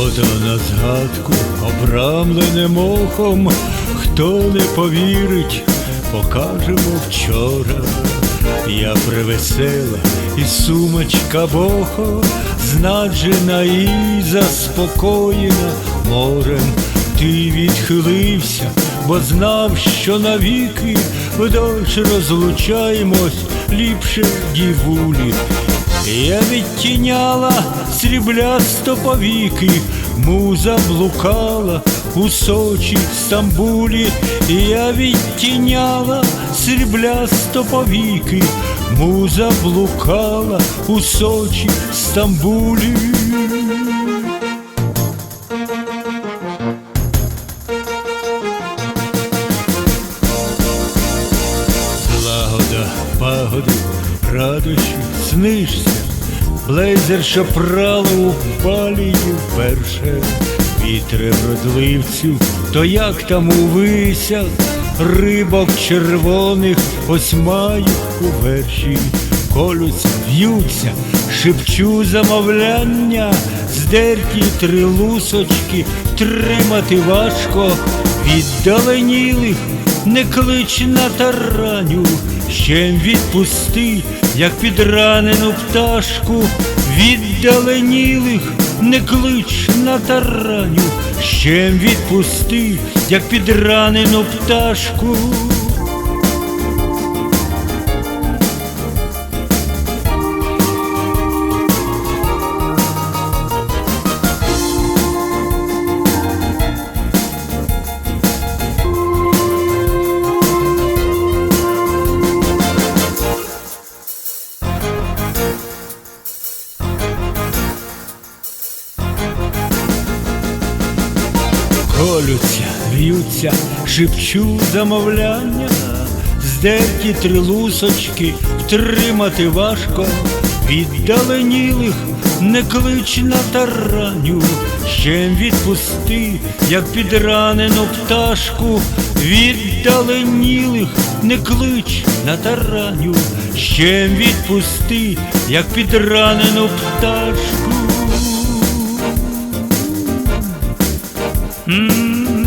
Фото на згадку, обрамлене мохом, хто не повірить, покажемо вчора. Я привесела і сумочка бохо, знаджена і заспокоєна морем. Ти відхилився, бо знав, що навіки вдовж розлучаємось ліпше дівулі. Я відтіняла сріблясто повіки, муза блукала у Сочі, Стамбулі, я відтіняла сріблясто повіки, муза блукала у Сочі, Стамбулі. Злагода, пагоду, радощі, снишся, блейзер, що прало у палії вперше, вітре вродливцю, то як там у висях, рибок червоних ось маю у верші, колються, в'ються, шепчу замовляння, здерті три лусочки, тримати важко, віддаленілих не клич на тараню, ще відпусти, як підранену пташку, віддаленілих не клич на тараню, щем відпусти, як підранену пташку. Колються, в'ються, шепчу замовляння, здерті три лусочки, втримати важко, віддаленілих не клич на тараню, ще відпусти, як підранену пташку, віддаленілих не клич на тараню, ще відпусти, як підранену пташку. Mm-hmm.